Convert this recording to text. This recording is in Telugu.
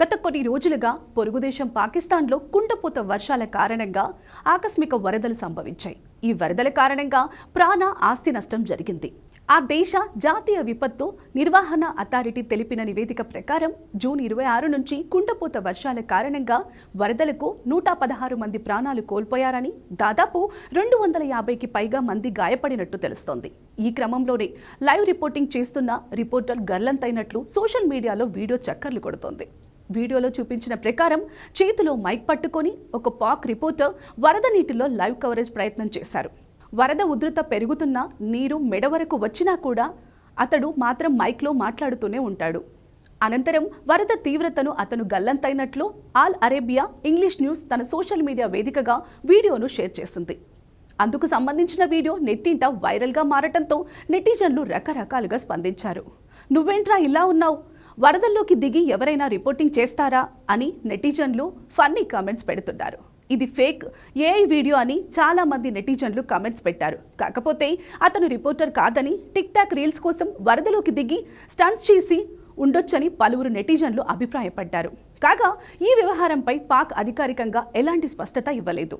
గత కొన్ని రోజులుగా పొరుగుదేశం పాకిస్తాన్లో కుండపోత వర్షాల కారణంగా ఆకస్మిక వరదలు సంభవించాయి. ఈ వరదల కారణంగా ప్రాణ ఆస్తి నష్టం జరిగింది. ఆ దేశ జాతీయ విపత్తు నిర్వహణ అథారిటీ తెలిపిన నివేదిక ప్రకారం జూన్ ఇరవై ఆరు నుంచి కుండపోత వర్షాల కారణంగా వరదలకు నూట పదహారు మంది ప్రాణాలు కోల్పోయారని దాదాపు రెండు వందల యాభైకి పైగా మంది గాయపడినట్టు తెలుస్తోంది. ఈ క్రమంలోనే లైవ్ రిపోర్టింగ్ చేస్తున్న రిపోర్టర్ గర్లంతైనట్లు సోషల్ మీడియాలో వీడియో చక్కర్లు కొడుతోంది. వీడియోలో చూపించిన ప్రకారం చేతిలో మైక్ పట్టుకొని ఒక పాక్ రిపోర్టర్ వరద నీటిలో లైవ్ కవరేజ్ ప్రయత్నం చేశారు. వరద ఉధృత పెరుగుతున్న నీరు మెడ వరకు వచ్చినా కూడా అతడు మాత్రం మైక్లో మాట్లాడుతూనే ఉంటాడు. అనంతరం వరద తీవ్రతను అతను గల్లంతైనట్లు ఆల్ అరేబియా ఇంగ్లీష్ న్యూస్ తన సోషల్ మీడియా వేదికగా వీడియోను షేర్ చేసింది. అందుకు సంబంధించిన వీడియో నెట్టింట వైరల్గా మారటంతో నెటిజన్లు రకరకాలుగా స్పందించారు. నువ్వేంట్రా ఇలా ఉన్నావు? వరదల్లోకి దిగి ఎవరైనా రిపోర్టింగ్ చేస్తారా అని నెటిజన్లు ఫన్నీ కామెంట్స్ పెడుతున్నారు. ఇది ఫేక్ ఏఐ వీడియో అని చాలా మంది నెటిజన్లు కామెంట్స్ పెట్టారు. కాకపోతే అతను రిపోర్టర్ కాదని టిక్ టాక్ రీల్స్ కోసం వరదలోకి దిగి స్టన్స్ చేసి ఉండొచ్చని పలువురు నెటిజన్లు అభిప్రాయపడ్డారు. కాగా ఈ వ్యవహారంపై పాక్ అధికారికంగా ఎలాంటి స్పష్టత ఇవ్వలేదు.